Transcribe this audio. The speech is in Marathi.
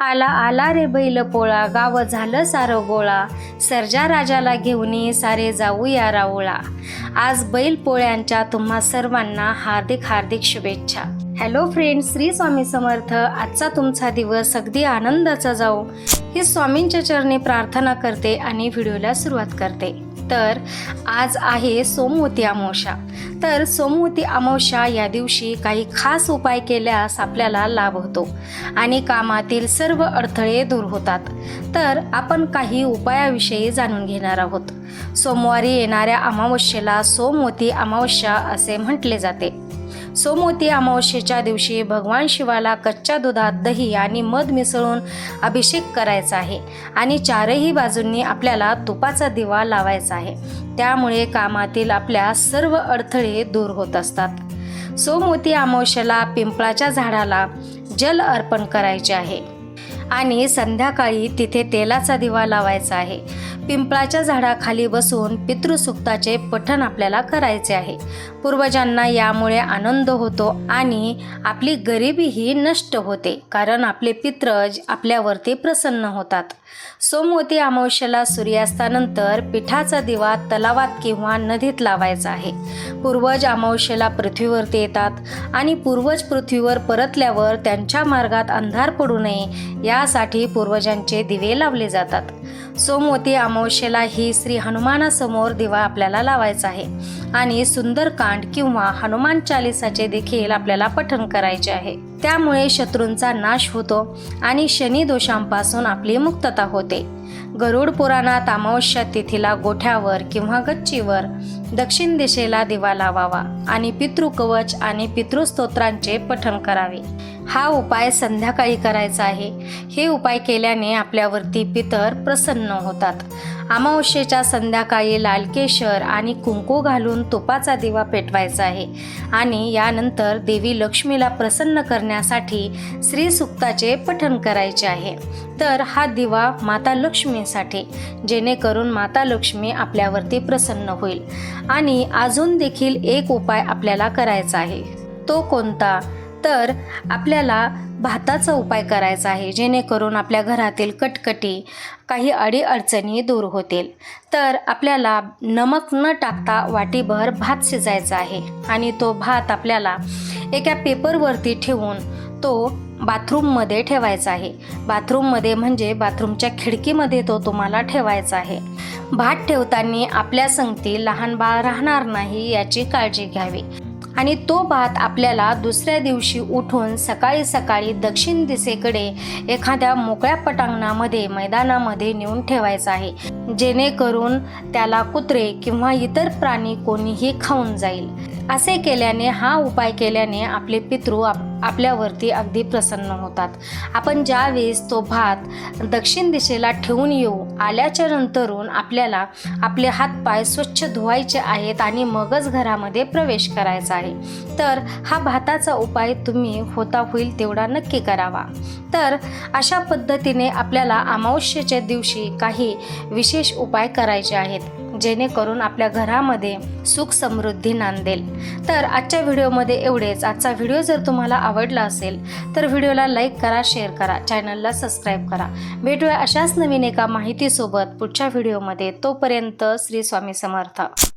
आला आला रे बैल पोळा गाव झालं सारं गोळा. सर्जा राजाला घेऊन ये सारे जाऊया रावळा आज बैल पोळ्यांच्या तुम्हा सर्वांना हार्दिक हार्दिक शुभेच्छा. Hello friend Shri Swami Samarth. आजचा तुमचा दिवस अगदी आनंदाचा जाऊ. ही स्वामींच्या चरणी प्रार्थना करते आणि व्हिडिओला सुरुवात करते. तर आज आहे सोमवती अमावस्या. तर सोमवती अमावस्या या दिवशी काही खास उपाय केल्यास आपल्याला लाभ होतो आणि कामातील सर्व अडथळे दूर होतात. तर आपण काही उपायाविषयी जाणून घेणार आहोत. सोमवारी येणाऱ्या अमावस्येला सोमवती अमावस्या असे म्हटले जाते. सोमवती अमावस्येच्या दिवशी भगवान शिवाला कच्च्या दुधात दही आणि मध मिसळून अभिषेक करायचा आहे आणि चारही बाजूंनी आपल्याला तुपाचा दिवा लावायचा आहे. त्यामुळे कामातील आपल्या सर्व अडथळे दूर होत असतात. सोमवती अमावस्येला पिंपळाच्या झाडाला जल अर्पण करायचे आहे. आणि संध्याकाळी तिथे तेलाचा दिवा लावायचा आहे. पिंपळाच्या झाडाखाली बसून पितृसुक्ताचे पठण आपल्याला करायचे आहे. पूर्वजांना यामुळे आनंद होतो आणि आपली गरिबीही नष्ट होते कारण आपले पित्र आपल्यावरती प्रसन्न होतात. सोमवती अमावस्येला सूर्यास्तानंतर पिठाचा दिवा तलावात किंवा नदीत लावायचा आहे. पूर्वज अमावस्येला पृथ्वीवरती येतात आणि पूर्वज पृथ्वीवर परतल्यावर त्यांच्या मार्गात अंधार पडू नये यासाठी पूर्वजांचे दिवे लावले जातात. सोमवती अमावस्येला ही श्री हनुमानासमोर दिवा आपल्याला लावायचा आहे. आणि सुंदरकांड किंवा हनुमान चालिसाचे देखील आपल्याला पठण करायचे आहे. त्यामुळे शत्रूंचा नाश होतो आणि शनी दोषांपासून आपली मुक्तता होते. गरुड पुराणात अमावस्या तिथीला गोठ्यावर किंवा गच्चीवर दक्षिण दिशेला दिवा लावावा आणि पितृकवच आणि पितृस्तोत्रांचे पठण करावे. हा उपाय संध्याकाळी करायचा आहे. हे उपाय केल्याने आपल्यावरती पितर प्रसन्न होतात. अमावस्येच्या संध्याकाळी लाल केशर आणि कुंकू घालून तुपाचा दिवा पेटवायचा आहे आणि यानंतर देवी लक्ष्मीला प्रसन्न करण्यासाठी श्रीसुक्ताचे पठण करायचे आहे. तर हा दिवा माता लक्ष्मी लक्ष्मीसाठी जेणेकरून माता लक्ष्मी आपल्यावरती प्रसन्न होईल. आणि अजून देखील एक उपाय आपल्याला करायचा आहे. तो कोणता? तर आपल्याला भाताचा उपाय करायचा आहे जेणेकरून आपल्या घरातील कटकटी काही अडीअडचणी दूर होतील. तर आपल्याला नमक न टाकता वाटीभर भात शिजायचा आहे. आणि तो भात आपल्याला एका पेपरवरती ठेवून तो बाथरूममध्ये ठेवायचा आहे. बाथरूममध्ये म्हणजे बाथरूमच्या खिडकीमध्ये तो तुम्हाला ठेवायचा आहे. भात ठेवताना आपल्या संगती लहान बाळ राहणार नाही याची काळजी घ्यावी. आणि तो भात आपल्याला दुसऱ्या दिवशी उठून सकाळी सकाळी दक्षिण दिशेकडे एखाद्या मोकळ्या पटांगणामध्ये मैदानामध्ये नेऊन ठेवायचा आहे. जेणेकरून त्याला कुत्रे किंवा इतर प्राणी कोणीही खाऊन जाईल. असे केल्याने हा उपाय केल्याने आपले पितृ आप आपल्यावरती अगदी प्रसन्न होतात. आपण ज्यावेळेस तो भात दक्षिण दिशेला ठेवून येऊ आल्याच्या नंतरून आपल्याला आपले हातपाय स्वच्छ धुवायचे आहेत आणि मगच घरामध्ये प्रवेश करायचा आहे. तर हा भाताचा उपाय तुम्ही होता होईल तेवढा नक्की करावा. तर अशा पद्धतीने आपल्याला अमावस्येच्या दिवशी काही विशेष उपाय करायचे आहेत. जेणेकरून आपल्या घरामध्ये सुख समृद्धी नांदेल. तर आजच्या व्हिडिओमध्ये एवढेच. आजचा व्हिडिओ जर तुम्हाला आवडला असेल तर व्हिडिओला लाईक करा शेअर करा चॅनलला सबस्क्राईब करा. भेटूया अशाच नवीन एका माहितीसोबत पुढच्या व्हिडिओमध्ये. तोपर्यंत श्री स्वामी समर्थ.